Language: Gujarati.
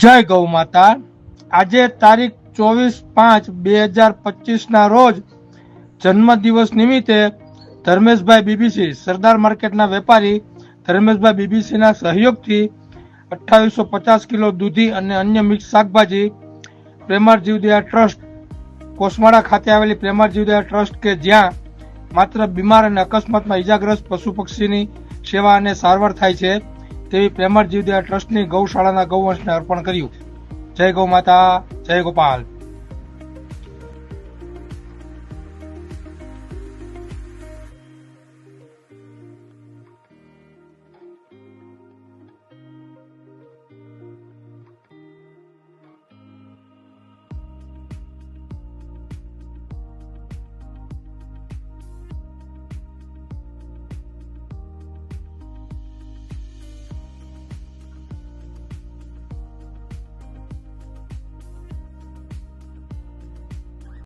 જય ગૌ માતા. આજે તારીખ ચોવીસ પાંચ બે હજાર પચીસ ના રોજ જન્મદિવસ નિમિત્તે ધર્મેશભાઈ બીબીસી, સરદાર માર્કેટના વેપારી ધર્મેશભાઈ બીબીસીના સહયોગથી અઠ્ઠાવીસો પચાસ કિલો દૂધી અને અન્ય મિક્સ શાકભાજી પ્રેમાર જીવદયા ટ્રસ્ટ, કોસમાળા ખાતે આવેલી પ્રેમાર જીવદયા ટ્રસ્ટ કે જ્યાં માત્ર બીમાર અને અકસ્માતમાં ઈજાગ્રસ્ત પશુ પક્ષીની સેવા અને સારવાર થાય છે. તેવી પ્રેમર જીવદયા ટ્રસ્ટની ગૌશાળાના ગૌવંશને અર્પણ કર્યું. જય ગૌ માતા જય ગોપાલ.